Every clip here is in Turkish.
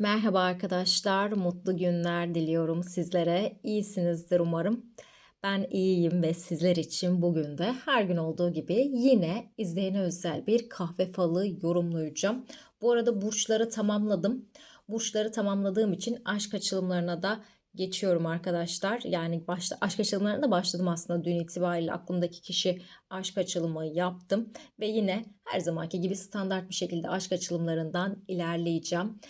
Merhaba arkadaşlar, mutlu günler diliyorum sizlere. İyisinizdir umarım. Ben iyiyim ve sizler için bugün de her gün olduğu gibi yine izleyene özel bir kahve falı yorumlayacağım. Bu arada burçları tamamladım. Burçları tamamladığım için aşk açılımlarına da geçiyorum arkadaşlar. Yani başta aşk açılımlarına da başladım aslında dün itibariyle aklımdaki kişi aşk açılımı yaptım ve yine her zamanki gibi standart bir şekilde aşk açılımlarından ilerleyeceğim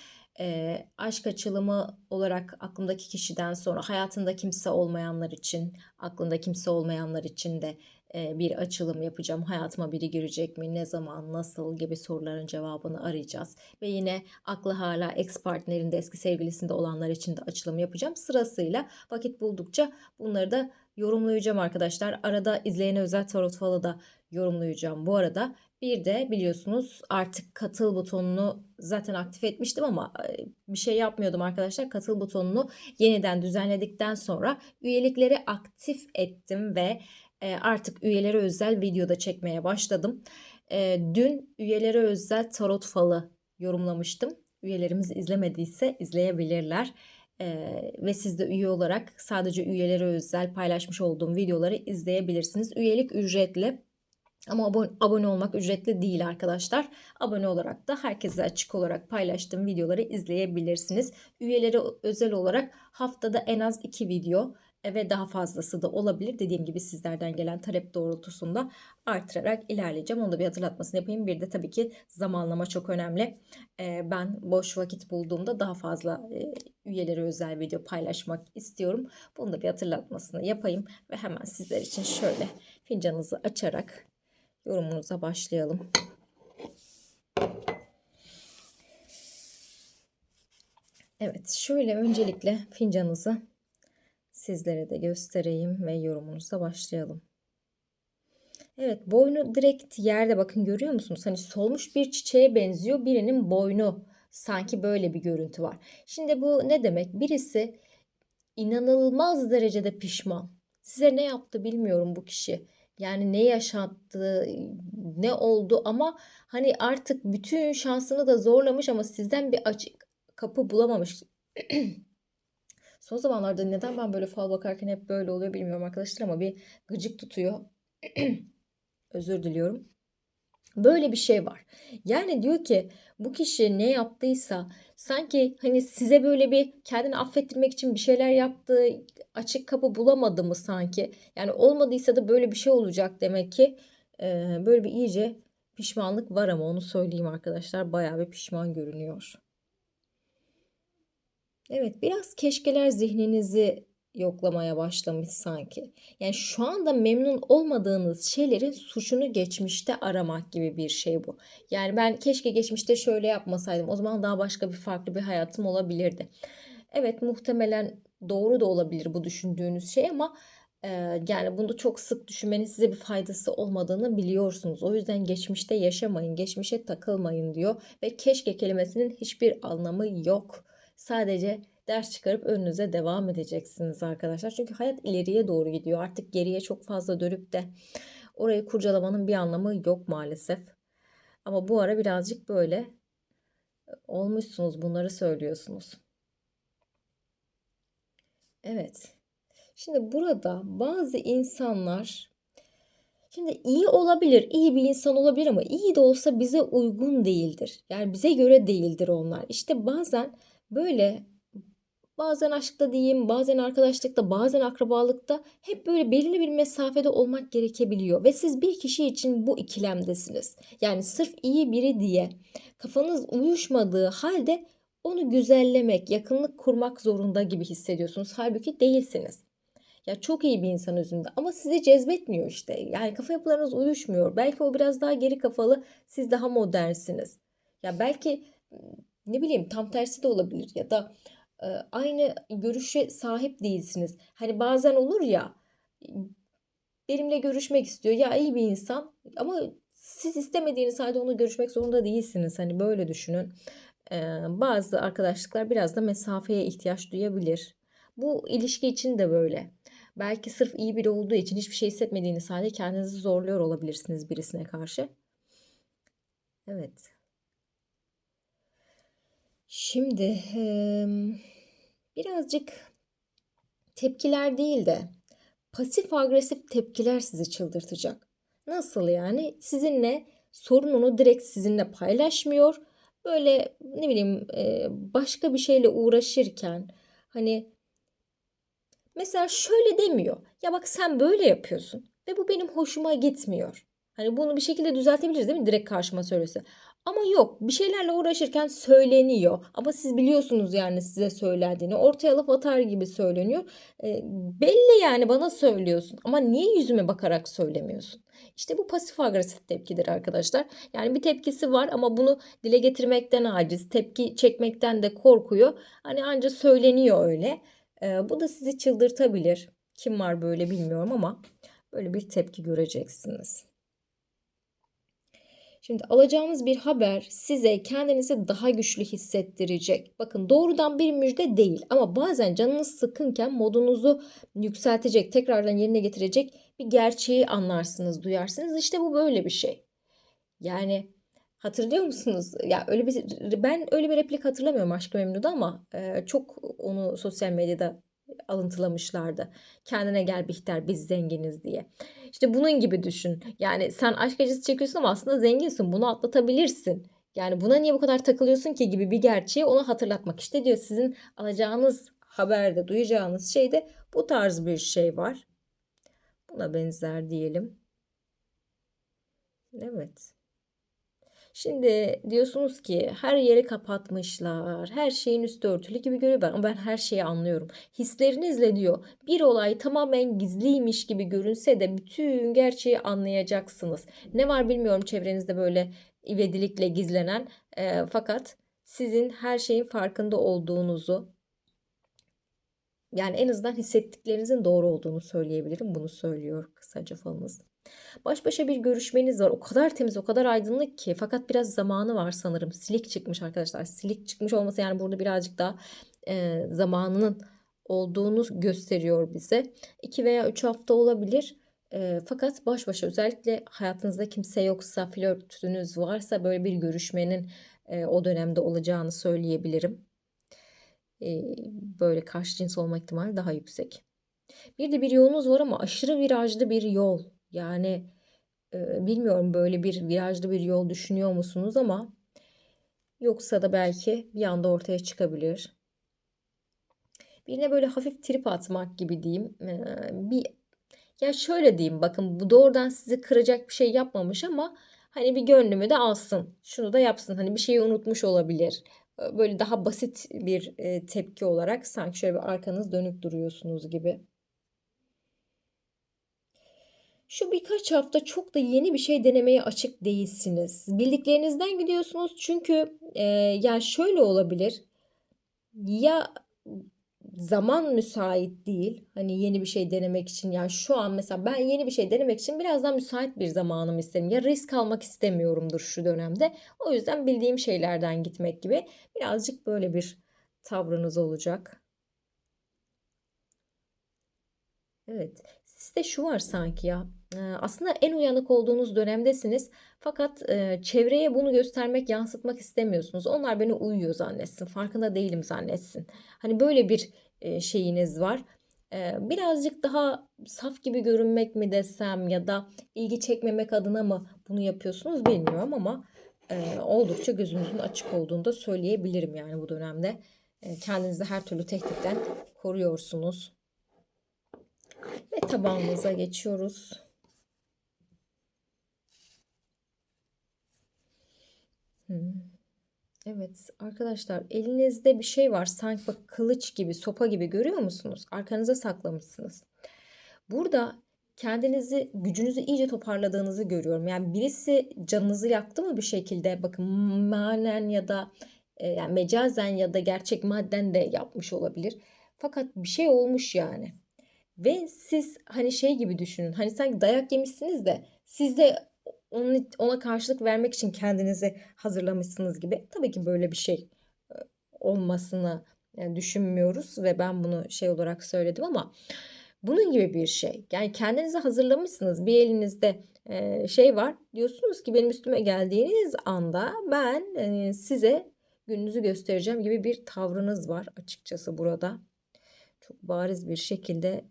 e, aşk açılımı olarak aklımdaki kişiden sonra hayatında kimse olmayanlar için, aklında kimse olmayanlar için de e, bir açılım yapacağım. Hayatıma biri girecek mi, ne zaman, nasıl gibi soruların cevabını arayacağız. Ve yine aklı hala ex partnerinde, eski sevgilisinde olanlar için de açılım yapacağım. Sırasıyla vakit buldukça bunları da yorumlayacağım arkadaşlar. Arada izleyene özel tarot falı da yorumlayacağım. Bu arada bir de biliyorsunuz artık katıl butonunu zaten aktif etmiştim ama bir şey yapmıyordum arkadaşlar. Katıl butonunu yeniden düzenledikten sonra üyelikleri aktif ettim ve artık üyelere özel videoda çekmeye başladım. Dün üyelere özel tarot falı yorumlamıştım. Üyelerimiz izlemediyse izleyebilirler. Ee, ve siz de üye olarak sadece üyelere özel paylaşmış olduğum videoları izleyebilirsiniz. Üyelik ücretli. Ama abone, abone olmak ücretli değil arkadaşlar. Abone olarak da herkese açık olarak paylaştığım videoları izleyebilirsiniz. Üyeleri özel olarak haftada en az 2 video e, ve daha fazlası da olabilir. Dediğim gibi sizlerden gelen talep doğrultusunda artırarak ilerleyeceğim. Onu da bir hatırlatmasını yapayım. Bir de tabii ki zamanlama çok önemli. E, ben boş vakit bulduğumda daha fazla e, üyeleri özel video paylaşmak istiyorum. Bunu da bir hatırlatmasını yapayım ve hemen sizler için şöyle fincanınızı açarak yorumunuza başlayalım. Evet şöyle öncelikle fincanınızı sizlere de göstereyim ve yorumunuza başlayalım. Evet boynu direkt yerde bakın görüyor musunuz? Hani solmuş bir çiçeğe benziyor. Birinin boynu sanki böyle bir görüntü var. Şimdi bu ne demek? Birisi inanılmaz derecede pişman. Size ne yaptı bilmiyorum bu kişi. Yani ne yaşattı, ne oldu ama hani artık bütün şansını da zorlamış ama sizden bir açık kapı bulamamış. Son zamanlarda neden ben böyle fal bakarken hep böyle oluyor bilmiyorum arkadaşlar ama bir gıcık tutuyor. Özür diliyorum. Böyle bir şey var. Yani diyor ki bu kişi ne yaptıysa sanki hani size böyle bir kendini affettirmek için bir şeyler yaptı, açık kapı bulamadı mı sanki? Yani olmadıysa da böyle bir şey olacak demek ki. Ee, böyle bir iyice pişmanlık var ama onu söyleyeyim arkadaşlar. Bayağı bir pişman görünüyor. Evet biraz keşkeler zihninizi yoklamaya başlamış sanki. Yani şu anda memnun olmadığınız şeylerin suçunu geçmişte aramak gibi bir şey bu. Yani ben keşke geçmişte şöyle yapmasaydım. O zaman daha başka bir farklı bir hayatım olabilirdi. Evet muhtemelen doğru da olabilir bu düşündüğünüz şey ama e, yani bunu çok sık düşünmenin size bir faydası olmadığını biliyorsunuz. O yüzden geçmişte yaşamayın, geçmişe takılmayın diyor ve keşke kelimesinin hiçbir anlamı yok. Sadece ders çıkarıp önünüze devam edeceksiniz arkadaşlar. Çünkü hayat ileriye doğru gidiyor. Artık geriye çok fazla dönüp de orayı kurcalamanın bir anlamı yok maalesef. Ama bu ara birazcık böyle e, olmuşsunuz bunları söylüyorsunuz. Evet. Şimdi burada bazı insanlar Şimdi iyi olabilir, iyi bir insan olabilir ama iyi de olsa bize uygun değildir. Yani bize göre değildir onlar. İşte bazen böyle Bazen aşkta diyeyim, bazen arkadaşlıkta, bazen akrabalıkta hep böyle belirli bir mesafede olmak gerekebiliyor. Ve siz bir kişi için bu ikilemdesiniz. Yani sırf iyi biri diye kafanız uyuşmadığı halde onu güzellemek, yakınlık kurmak zorunda gibi hissediyorsunuz. Halbuki değilsiniz. Ya çok iyi bir insan özünde ama sizi cezbetmiyor işte. Yani kafa yapılarınız uyuşmuyor. Belki o biraz daha geri kafalı, siz daha modernsiniz. Ya belki ne bileyim tam tersi de olabilir ya da aynı görüşe sahip değilsiniz. Hani bazen olur ya benimle görüşmek istiyor. Ya iyi bir insan ama siz istemediğiniz halde onu görüşmek zorunda değilsiniz. Hani böyle düşünün. bazı arkadaşlıklar biraz da mesafeye ihtiyaç duyabilir. Bu ilişki için de böyle. Belki sırf iyi biri olduğu için hiçbir şey hissetmediğiniz halde kendinizi zorluyor olabilirsiniz birisine karşı. Evet. Şimdi birazcık tepkiler değil de pasif agresif tepkiler sizi çıldırtacak. Nasıl yani? Sizinle sorununu direkt sizinle paylaşmıyor. Böyle ne bileyim başka bir şeyle uğraşırken hani mesela şöyle demiyor. Ya bak sen böyle yapıyorsun ve bu benim hoşuma gitmiyor. Hani bunu bir şekilde düzeltebiliriz değil mi? Direkt karşıma söylese. Ama yok bir şeylerle uğraşırken söyleniyor. Ama siz biliyorsunuz yani size söylendiğini. Ortaya laf atar gibi söyleniyor. E, belli yani bana söylüyorsun. Ama niye yüzüme bakarak söylemiyorsun? İşte bu pasif agresif tepkidir arkadaşlar. Yani bir tepkisi var ama bunu dile getirmekten aciz. Tepki çekmekten de korkuyor. Hani anca söyleniyor öyle. E, bu da sizi çıldırtabilir. Kim var böyle bilmiyorum ama böyle bir tepki göreceksiniz. Şimdi alacağınız bir haber size kendinizi daha güçlü hissettirecek. Bakın doğrudan bir müjde değil ama bazen canınız sıkınken modunuzu yükseltecek, tekrardan yerine getirecek bir gerçeği anlarsınız, duyarsınız. İşte bu böyle bir şey. Yani hatırlıyor musunuz? Ya öyle bir ben öyle bir replik hatırlamıyorum Aşk Memnu'da ama e, çok onu sosyal medyada alıntılamışlardı. Kendine gel Bihter biz zenginiz diye. İşte bunun gibi düşün. Yani sen aşk acısı çekiyorsun ama aslında zenginsin. Bunu atlatabilirsin. Yani buna niye bu kadar takılıyorsun ki gibi bir gerçeği ona hatırlatmak. İşte diyor sizin alacağınız haberde, duyacağınız şeyde bu tarz bir şey var. Buna benzer diyelim. Evet. Şimdi diyorsunuz ki her yeri kapatmışlar. Her şeyin üstü örtülü gibi görüyor ben. Ben her şeyi anlıyorum. Hislerinizle diyor bir olay tamamen gizliymiş gibi görünse de bütün gerçeği anlayacaksınız. Ne var bilmiyorum çevrenizde böyle ivedilikle gizlenen. E, fakat sizin her şeyin farkında olduğunuzu yani en azından hissettiklerinizin doğru olduğunu söyleyebilirim. Bunu söylüyor kısaca falınız. Baş başa bir görüşmeniz var. O kadar temiz, o kadar aydınlık ki. Fakat biraz zamanı var sanırım. Silik çıkmış arkadaşlar. Silik çıkmış olması yani burada birazcık daha e, zamanının olduğunu gösteriyor bize. 2 veya 3 hafta olabilir. E, fakat baş başa özellikle hayatınızda kimse yoksa, flörtünüz varsa böyle bir görüşmenin e, o dönemde olacağını söyleyebilirim. E, böyle karşı cins olma ihtimali daha yüksek. Bir de bir yolunuz var ama aşırı virajlı bir yol. Yani e, bilmiyorum böyle bir virajlı bir yol düşünüyor musunuz ama yoksa da belki bir anda ortaya çıkabilir. Birine böyle hafif trip atmak gibi diyeyim. E, bir ya şöyle diyeyim bakın bu doğrudan sizi kıracak bir şey yapmamış ama hani bir gönlümü de alsın. Şunu da yapsın. Hani bir şeyi unutmuş olabilir. Böyle daha basit bir tepki olarak sanki şöyle bir arkanız dönük duruyorsunuz gibi. Şu birkaç hafta çok da yeni bir şey denemeye açık değilsiniz. Bildiklerinizden gidiyorsunuz çünkü e, yani şöyle olabilir. Ya zaman müsait değil. Hani yeni bir şey denemek için yani şu an mesela ben yeni bir şey denemek için birazdan müsait bir zamanım isterim. Ya risk almak istemiyorumdur şu dönemde. O yüzden bildiğim şeylerden gitmek gibi birazcık böyle bir tavrınız olacak. Evet. Sizde şu var sanki ya. Aslında en uyanık olduğunuz dönemdesiniz. Fakat çevreye bunu göstermek, yansıtmak istemiyorsunuz. Onlar beni uyuyor zannetsin. Farkında değilim zannetsin. Hani böyle bir şeyiniz var. Birazcık daha saf gibi görünmek mi desem ya da ilgi çekmemek adına mı bunu yapıyorsunuz bilmiyorum ama oldukça gözünüzün açık olduğunu da söyleyebilirim yani bu dönemde. Kendinizi her türlü tehditten koruyorsunuz. Ve tabağımıza geçiyoruz. Hmm. Evet arkadaşlar elinizde bir şey var sanki bak kılıç gibi sopa gibi görüyor musunuz? Arkanıza saklamışsınız. Burada kendinizi gücünüzü iyice toparladığınızı görüyorum. Yani birisi canınızı yaktı mı bir şekilde bakın manen ya da e, yani mecazen ya da gerçek madden de yapmış olabilir. Fakat bir şey olmuş yani. Ve siz hani şey gibi düşünün. Hani sanki dayak yemişsiniz de siz de onun, ona karşılık vermek için kendinizi hazırlamışsınız gibi. Tabii ki böyle bir şey e, olmasını e, düşünmüyoruz ve ben bunu şey olarak söyledim ama bunun gibi bir şey. Yani kendinizi hazırlamışsınız. Bir elinizde e, şey var. Diyorsunuz ki benim üstüme geldiğiniz anda ben size gününüzü göstereceğim gibi bir tavrınız var açıkçası burada. Çok bariz bir şekilde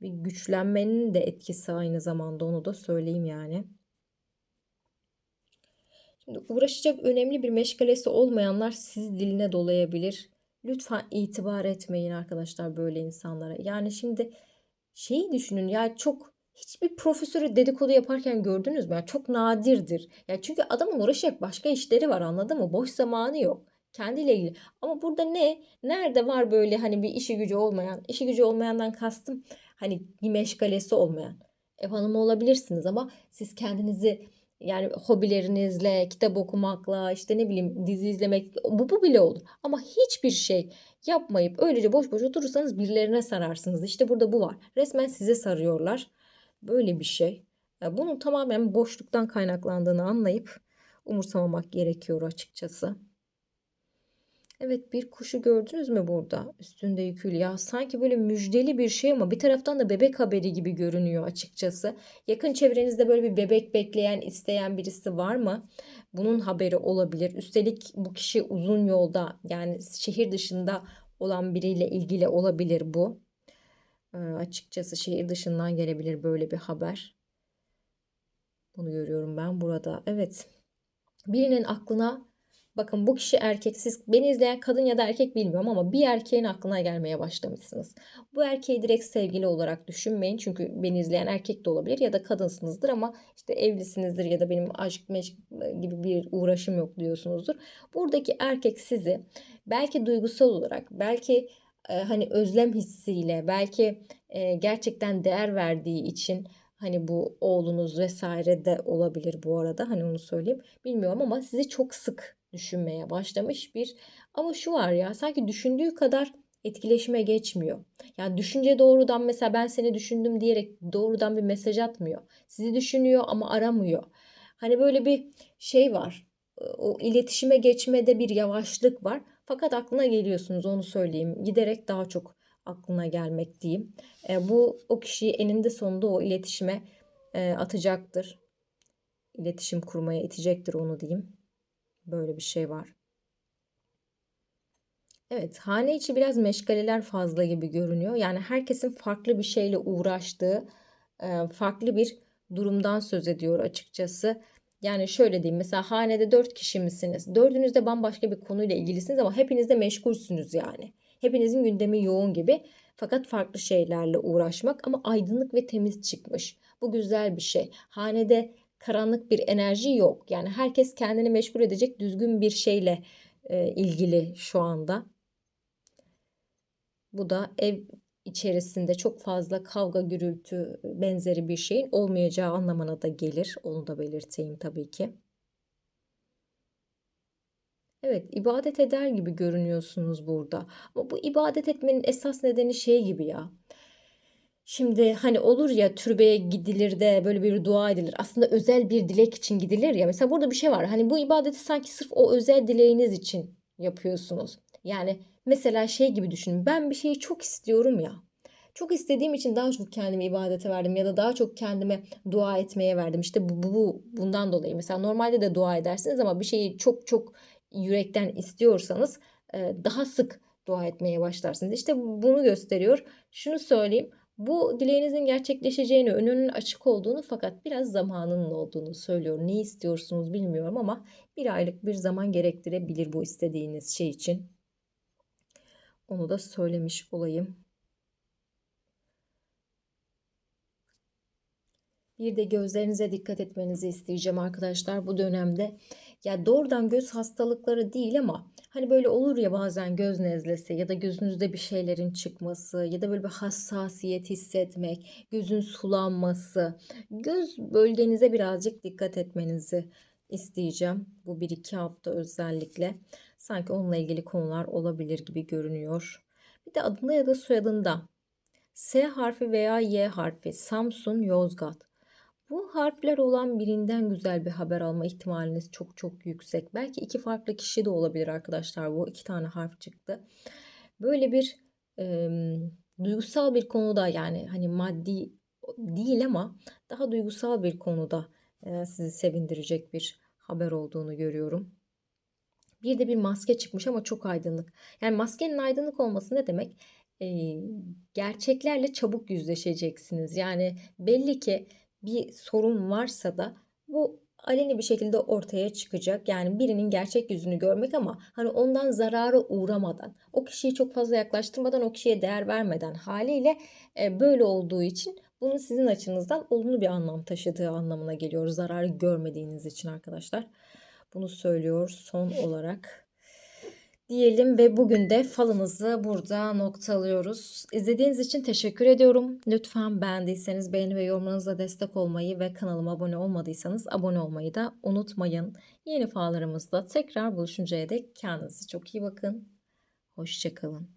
bir güçlenmenin de etkisi aynı zamanda onu da söyleyeyim yani. Şimdi uğraşacak önemli bir meşgalesi olmayanlar siz diline dolayabilir. Lütfen itibar etmeyin arkadaşlar böyle insanlara. Yani şimdi şeyi düşünün ya çok hiçbir profesörü dedikodu yaparken gördünüz mü? Yani çok nadirdir. Ya çünkü adamın uğraşacak başka işleri var anladın mı? Boş zamanı yok. Kendiyle ilgili. Ama burada ne? Nerede var böyle hani bir işi gücü olmayan? İşi gücü olmayandan kastım hani bir meşgalesi olmayan. Ev hanımı olabilirsiniz ama siz kendinizi yani hobilerinizle, kitap okumakla, işte ne bileyim dizi izlemek bu, bu bile olur. Ama hiçbir şey yapmayıp öylece boş boş oturursanız birilerine sararsınız. İşte burada bu var. Resmen size sarıyorlar. Böyle bir şey. Bunun tamamen boşluktan kaynaklandığını anlayıp umursamamak gerekiyor açıkçası. Evet bir kuşu gördünüz mü burada? Üstünde yükül ya sanki böyle müjdeli bir şey ama bir taraftan da bebek haberi gibi görünüyor açıkçası. Yakın çevrenizde böyle bir bebek bekleyen, isteyen birisi var mı? Bunun haberi olabilir. Üstelik bu kişi uzun yolda yani şehir dışında olan biriyle ilgili olabilir bu. Ee, açıkçası şehir dışından gelebilir böyle bir haber. Bunu görüyorum ben burada. Evet. Birinin aklına Bakın bu kişi erkek. Siz beni izleyen kadın ya da erkek bilmiyorum ama bir erkeğin aklına gelmeye başlamışsınız. Bu erkeği direkt sevgili olarak düşünmeyin. Çünkü beni izleyen erkek de olabilir ya da kadınsınızdır ama işte evlisinizdir ya da benim aşk meşk gibi bir uğraşım yok diyorsunuzdur. Buradaki erkek sizi belki duygusal olarak belki e, hani özlem hissiyle belki e, gerçekten değer verdiği için Hani bu oğlunuz vesaire de olabilir bu arada. Hani onu söyleyeyim. Bilmiyorum ama sizi çok sık düşünmeye başlamış bir ama şu var ya sanki düşündüğü kadar etkileşime geçmiyor. Yani düşünce doğrudan mesela ben seni düşündüm diyerek doğrudan bir mesaj atmıyor. Sizi düşünüyor ama aramıyor. Hani böyle bir şey var. O iletişime geçmede bir yavaşlık var. Fakat aklına geliyorsunuz onu söyleyeyim. Giderek daha çok aklına gelmek diyeyim. E, bu o kişiyi eninde sonunda o iletişime e, atacaktır. İletişim kurmaya itecektir onu diyeyim. Böyle bir şey var. Evet, hane içi biraz meşgaleler fazla gibi görünüyor. Yani herkesin farklı bir şeyle uğraştığı, e, farklı bir durumdan söz ediyor açıkçası. Yani şöyle diyeyim mesela hanede dört kişi misiniz? Dördünüz de bambaşka bir konuyla ilgilisiniz ama hepiniz de meşgulsünüz yani. Hepinizin gündemi yoğun gibi fakat farklı şeylerle uğraşmak ama aydınlık ve temiz çıkmış. Bu güzel bir şey. Hanede karanlık bir enerji yok. Yani herkes kendini meşgul edecek düzgün bir şeyle e, ilgili şu anda. Bu da ev içerisinde çok fazla kavga gürültü benzeri bir şeyin olmayacağı anlamına da gelir. Onu da belirteyim tabii ki. Evet, ibadet eder gibi görünüyorsunuz burada. Ama bu ibadet etmenin esas nedeni şey gibi ya. Şimdi hani olur ya türbeye gidilir de böyle bir dua edilir. Aslında özel bir dilek için gidilir ya. Mesela burada bir şey var. Hani bu ibadeti sanki sırf o özel dileğiniz için yapıyorsunuz. Yani mesela şey gibi düşünün. Ben bir şeyi çok istiyorum ya. Çok istediğim için daha çok kendimi ibadete verdim ya da daha çok kendime dua etmeye verdim. İşte bu, bu, bu bundan dolayı. Mesela normalde de dua edersiniz ama bir şeyi çok çok yürekten istiyorsanız daha sık dua etmeye başlarsınız. İşte bunu gösteriyor. Şunu söyleyeyim. Bu dileğinizin gerçekleşeceğini, önünün açık olduğunu fakat biraz zamanının olduğunu söylüyor. Ne istiyorsunuz bilmiyorum ama bir aylık bir zaman gerektirebilir bu istediğiniz şey için. Onu da söylemiş olayım. Bir de gözlerinize dikkat etmenizi isteyeceğim arkadaşlar bu dönemde. Ya doğrudan göz hastalıkları değil ama hani böyle olur ya bazen göz nezlesi ya da gözünüzde bir şeylerin çıkması ya da böyle bir hassasiyet hissetmek, gözün sulanması. Göz bölgenize birazcık dikkat etmenizi isteyeceğim. Bu bir iki hafta özellikle. Sanki onunla ilgili konular olabilir gibi görünüyor. Bir de adında ya da soyadında S harfi veya Y harfi Samsun, Yozgat. Bu harfler olan birinden güzel bir haber alma ihtimaliniz çok çok yüksek. Belki iki farklı kişi de olabilir arkadaşlar. Bu iki tane harf çıktı. Böyle bir e, duygusal bir konuda yani hani maddi değil ama daha duygusal bir konuda e, sizi sevindirecek bir haber olduğunu görüyorum. Bir de bir maske çıkmış ama çok aydınlık. Yani maskenin aydınlık olması ne demek? Eee, gerçeklerle çabuk yüzleşeceksiniz. Yani belli ki bir sorun varsa da bu aleni bir şekilde ortaya çıkacak. Yani birinin gerçek yüzünü görmek ama hani ondan zarara uğramadan, o kişiyi çok fazla yaklaştırmadan, o kişiye değer vermeden haliyle e, böyle olduğu için bunun sizin açınızdan olumlu bir anlam taşıdığı anlamına geliyor. Zararı görmediğiniz için arkadaşlar. Bunu söylüyor son olarak diyelim ve bugün de falınızı burada noktalıyoruz. İzlediğiniz için teşekkür ediyorum. Lütfen beğendiyseniz beğeni ve yorumlarınızla destek olmayı ve kanalıma abone olmadıysanız abone olmayı da unutmayın. Yeni fallarımızda tekrar buluşuncaya dek kendinize çok iyi bakın. Hoşçakalın.